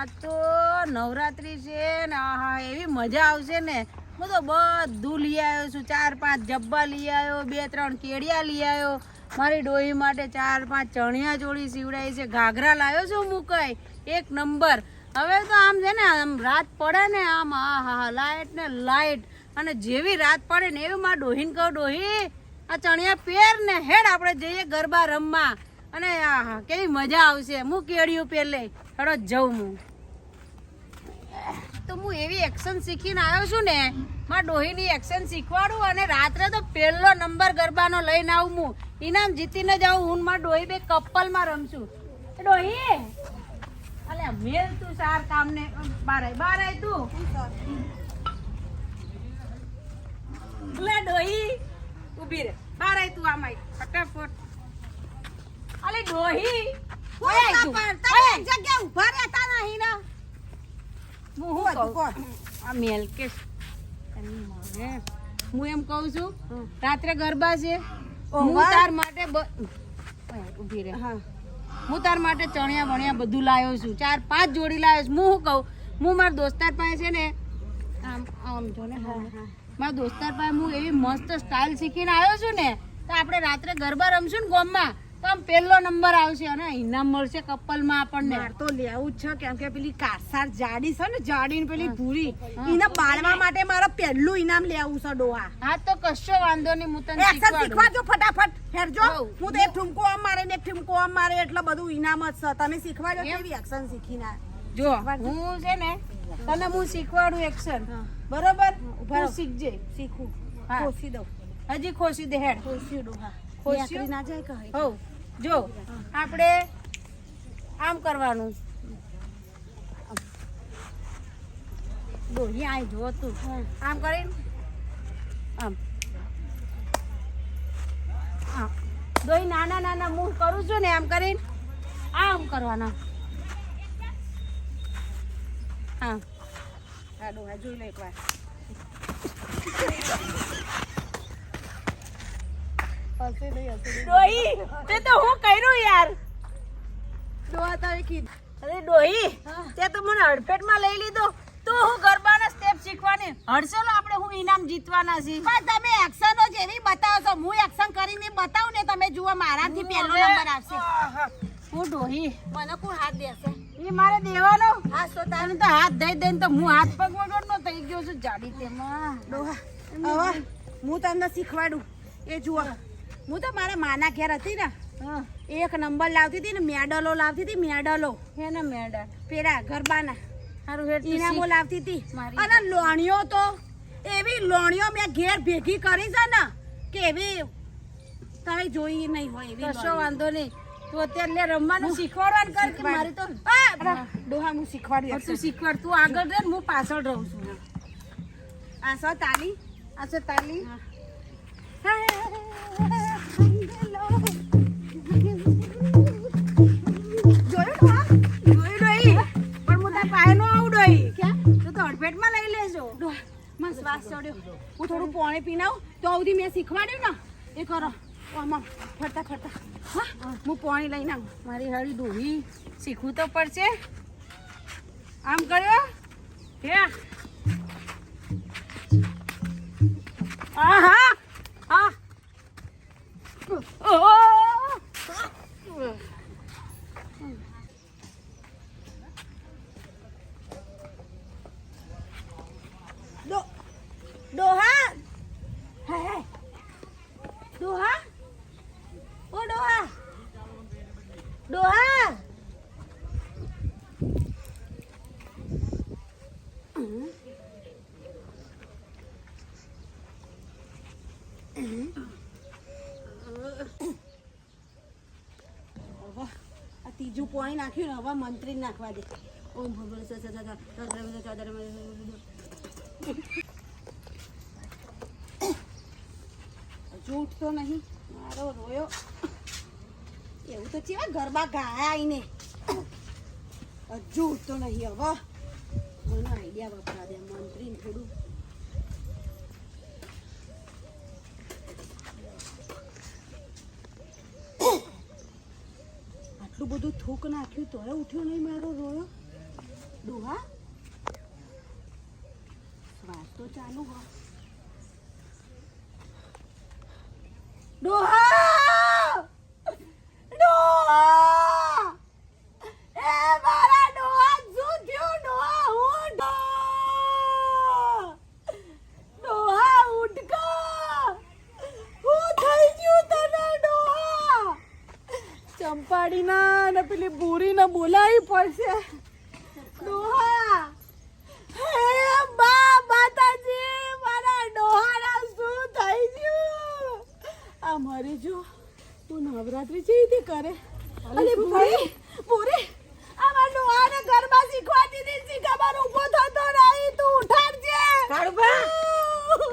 આ તો નવરાત્રી છે ને, આહા, એવી મજા આવશે ને. હું તો બધું લઈ આવ્યો છું. ચાર પાંચ જબ્બા લઈ આવ્યો, બે ત્રણ કેડિયા લઈ આવ્યો. મારી ડોહી માટે ચાર પાંચ ચણિયા ચોળી સીવડાવી છે. ઘાઘરા લાવ્યો છું મુકાઈ એક નંબર. હવે તો આમ છે ને, આમ રાત પડે ને આમ આ હા લાઇટ ને લાઇટ અને જેવી રાત પડે ને એવી મારા ડોહીને કહું, ડોહી, આ ચણિયા પહેર ને હેડ, આપણે જઈએ ગરબા રમવા. અને કેવી મજા આવશે. હું કેડિયું પહેલે હેડો, જઉં હું. તો હું એવી એક્શન શીખીને આવ્યો છું ને માં ડોહીની એક્શન શીખવાડું અને રાત્રે તો પહેલો નંબર ગરબાનો લઈને આવું હું. ઇનામ જીતીને જાઉં હું માં ડોહી બે કપલમાં રમશું. ડોહી! અલે મેલ તું સાર કામને. બાર આય બાર તું. લે ડોહી! ઊભી રે. બાર તું આ આય. ફટાફટ. અલે ડોહી! ઓય તું. જગ્યા ઊભા રહેતા નહીં ને. હું શું કહું? આ મેલ કે હું એમ કહું છું રાત્રે ગરબા છે. હું તાર માટે ઊભી રહે હા. હું તાર માટે ચણિયા વણિયા બધું લાવ્યો છું. ચાર પાંચ જોડી લાવ્યો છું. હું શું કહું? હું મારા દોસ્તાર પાસે છે ને આમ આમ જો ને મારા દોસ્તાર પાસે હું એવી મસ્ત સ્ટાઇલ શીખીને આવ્યો છું ને તો આપણે રાત્રે ગરબા રમશું ને ગોમમાં. તો પહેલો નંબર આવશે અને ઇનામ મળશે કપલમાં આપણને. માર તો લેવું જ છે કેમ કે પેલી કારસાર જાડી છે ને જાડી ને પેલી ભૂરી. એને બાળવા માટે મારે પહેલું ઇનામ લેવું છે ડોહા. હા તો કશો વાંધો નહીં હું તને શીખવાડું. ફટાફટ. ફેરજો. હું તો એક ઠુમકો આમ મારે ને એક ઠુમકો આમ મારે એટલે બધું ઇનામ જ છે. તમે શીખવાડો એમ? કેવી એક્શન શીખીને. જો હું છે ને તને હું શીખવાડું એક્શન બરોબર? હું શીખજે. શીખું. ખોસી દઉં. હજી ખોસી દે હેડ. ખોસી ખોસ્યું? ખોસી ના જાય કહે હો જો, આપણે આમ કરવાનું. ડોહી આય, જો તું. આમ કરીને. આમ. ડોહી નાના નાના મૂવ કરું છું ને, આમ કરીને. આમ કરવાના. હા. હા ડોહા જોઈ લે એકવાર. ડોહી તે તો હું કર્યું યાર. ડોહા તમે કીધું. અરે ડોહી તે તો મને હડફેટમાં લઈ લીધો. તો હું ગરબાના સ્ટેપ શીખવાની. હડસેલો આપણે હું ઇનામ જીતવાના છીએ. પણ તમે એક્શનો જેવી બતાવો છો હું એક્શન કરીને બતાવું ને તમે જુઓ મારાથી પહેલો નંબર આવશે. હું ડોહી. મને કોણ હાથ દેશે? એ મારે દેવાનો. હા તને તો હાથ દઈ દઈને તો હું હાથ પગ વગરનો થઈ ગયો છું જાડી તેમાં. ડોહા હવે હું તમને શીખવાડું. એ જુઓ. હું તો મારા માના ઘેર હતી ને એક નંબર લાવતી હતી ને મેડલો લાવતી હતી મેડલો. હે ને મેડલ? પેલા ગરબાના. સારું હેડ ઇનામો લાવતી હતી. અને લોણીઓ તો એવી લોણીઓ મેં ઘેર ભેગી કરી છે ને કે એવી તમે જોઈ નહીં હોય એવી કશો વાંધો નહીં. તો અત્યારે રમવાનું શીખવાડવાનું કર કે મારી તો ડોહા હું શીખવાડી તું શીખવાડ. તું આગળ રહે હું પાછળ રહું છું. આ સો તાલી. આ સો તાલી. જોયું શ્વાસ ચડ્યો. હું થોડું પાણી પીને આવું તો સુધી મેં શીખવાડ્યું ને. એ કરો. ફરતા ફરતા. હા, હું પાણી લઈને આવું. મારી હારી ડોહી શીખવું તો પડશે. આમ કર્યો? હે? આહા! હા ઓહો! ડો ડોહા હે હે ડોહા ઓ ડોહા ડોહા હવે આ ત્રીજું પોણી નાખ્યું ને હવે મંત્રી નાખવા દે ઓમ ભગવાન હજુ ઉઠતો નહીં મારો રોયો એવું તો છે ગરબા ગાયા આઈને હજુ ઉઠતો નહીં હવે મને આઈડિયા વપરા દે મંત્રીને થોડું બધું થૂક નાખ્યું તોય ઉઠ્યો નહીં મારો રોયો? ડોહા શ્વાસ તો ચાલુ હો. ડોહા ડોહા એ મારા ડોહા શું થયું ડોહા હું ડોહા ડોહા ઉઠકા હું થઈ ગયું તને ડોહા ચંપાડીના ને પેલી બોલાવી પડશે. ડોહા. હે બા માતાજી મારા ડોહાના શું થઈ ગયું? આ મારે જો તું નવરાત્રી છે રીતે કરે. અરે બુરી પૂરી આ મારા ડોહાને ઘરમાં શીખવાડી દીધી છે ઊભો થતો નહીં તું ઉઠાડજે. કાળુબા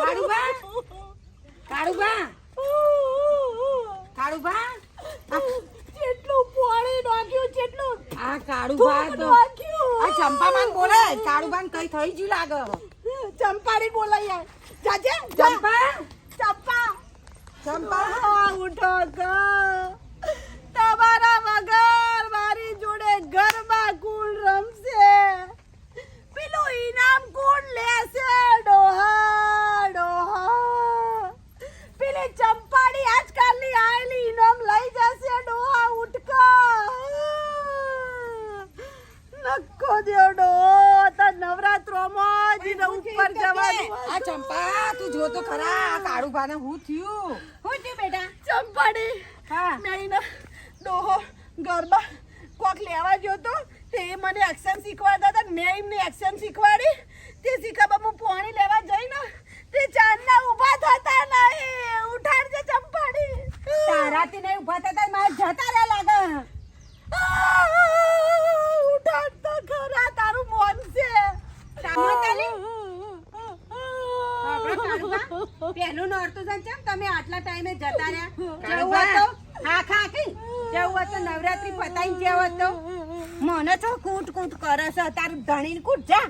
કાળુબા કાળુબા કાળુબા નાખ્યું આ થૂંક તો આ ચંપામાન બોલે કાળુબાન કઈ થઈ ગયું લાગે? ચંપાડી બોલાઈ યાર જાજે ચંપા? ચંપા. ચંપા? ઉઠો ગા. તમારા વગર મારી જોડે ગરબા કુલ રમશે પેલું ઇનામ કોણ લેશે ડોહા ડોહા પેલી ચંપાડી આજકાલની આયેલી ઇનામ લઈ જશે ડોહા ઉઠકા નક્કો દ્યો ડોહા તાર નવરાત્રોમાં જ એને ઉપર જવાનું આ ચંપા તું જો તો ખરા આ કાળુબાને હું થયું? હું થયું બેટા? ચંપાડી હા. મેળીને ડોહો ગરબા કોક લેવા ગયો તો તે મને એક્શન શીખવાડતા હતા ને મેં એમને એક્શન શીખવાડી. તે શીખવા હું પાણી લેવા જઈને તે ચાંદના ઊભા થતા નહીં. ઉઠાડજે ચંપાડી. તારાથી નહીં ઊભા થતા મારે જતા રહ્યા લાગે આ, ઉઠાડતા ખરા તારું મોન છે સામોતાલી? આપણે કાળુબા, પહેલું નોરતું છે ને ચમ તમે આટલા ટાઈમે જતા રહ્યા. જવું હતો? હા ખા કી જવું હતો? નવરાત્રી પતાઈ જવું હતો? મને તો કૂટ કૂટ કરે છે. તારું ધણી કૂટ જા.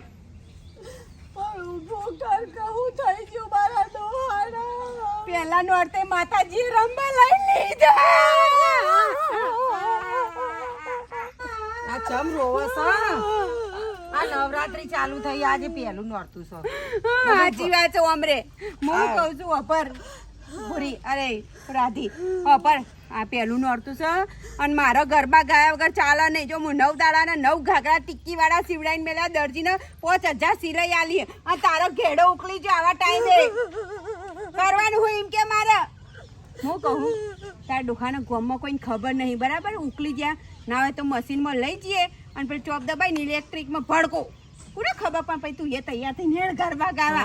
પેલા નોરતે માતાજી રંબા લઈ લીધા. ચમ રોવો આ નવરાત્રી ચાલુ થઈ આજે પહેલું નોરતું છો. સાચી વાત છે અમરે હું. કહું છું અપર ભૂરી. અરે રાધી. પણ આ પહેલું નોરતું છે. અને મારો ગરબા ગાયા વગર ચાલે નહીં. જો હું નવ દાડાના નવ ઘાઘરા ટિક્કી વાળા સીવડાઈને મેળ્યા દરજીને પાંચ હજાર સિલાઈ આલી. આ તારો ઘેડો ઉકળી જો આવા ટાઈમે. કરવાનું હોય એમ કે મારે? હું કહું તારા ડોહાના ગોમમાં કોઈને ખબર નહીં. બરાબર? ઉકલી ગયા. ના હોય તો મશીનમાં લઈ જઈએ અને પછી ચોપ દબાઈને ઇલેક્ટ્રિકમાં ભડકો. પૂરે ખબર પણ પછી તું એ તૈયાર થઈને ગરબા ગાવા.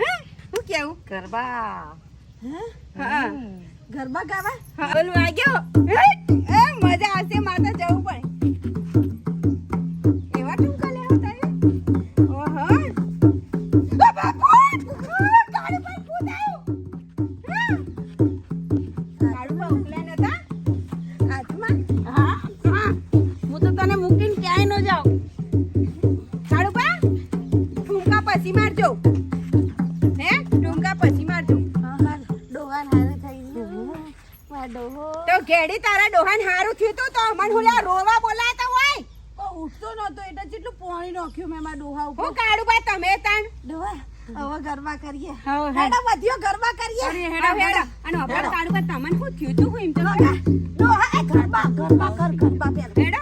હે. શું કેવું? ગરબા. હા ગરબા ગાવા? બોલવા ગયો. એ મજા આવશે માતા જવું પડે. ઉપર હું કાઢું બા તમે તાણ. હવે ગરબા કરીએ. હેડો. વધ્યો ગરબા કરીએ. હેડો હેડો. અને હવે કાઢું બા તમને શું થયું તું? એમ તો ડોહા ગરબા ગરબા કર ગરબા પહેલા. હેડો.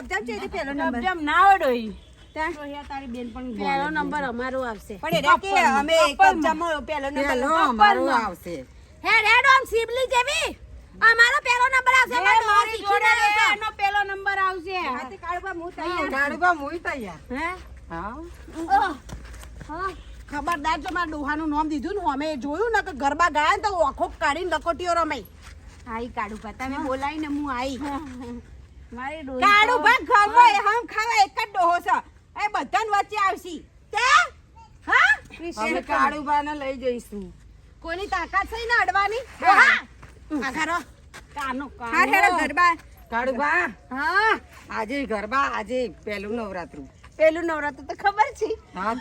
કબજામાં છે પેલો નંબર કબજમ ના હોય ડોહી ત્યાં ડોહિયા તારી બેન પણ પહેલો નંબર અમારો આવશે. પણ કે અમે કબજામાં પહેલો નંબર પહેલો આવશે. હે રેડ ઓમ સિબલી જેવી? અમારો પહેલો નંબર આવશે મારી મારી જોડે જોડે એનો પહેલો નંબર આવશે. હાથે કાઢવા હું તૈયાર ગાડુબા મુઈ તૈયાર. હે? હા. હા. ખબરદાર જો મારા ડોહાનું નામ દીધું ને અમે જોયું ને કે ગરબા ગયા ને તો આખો કાઢીને લકોટીઓ રમાઈ. આઈ કાઢું તમે બોલાવીને હું આઈ. મારી ડોહી કાઢું ભાગ એ હમ ખાવા એક જ ડોહો છે. એ બધાને વચ્ચે આવશી. તે? હા? અમે કાળુબાને લઈ જઈશું. કોની તાકાત છે ને અડવાની? હા. આ કાનો કાનો. હા હેડો ગરબા કાળુબા હા. આજે ગરબા આજે પહેલું નવરાત્રું. પેલું નવરાત્રું તો ખબર છે. હા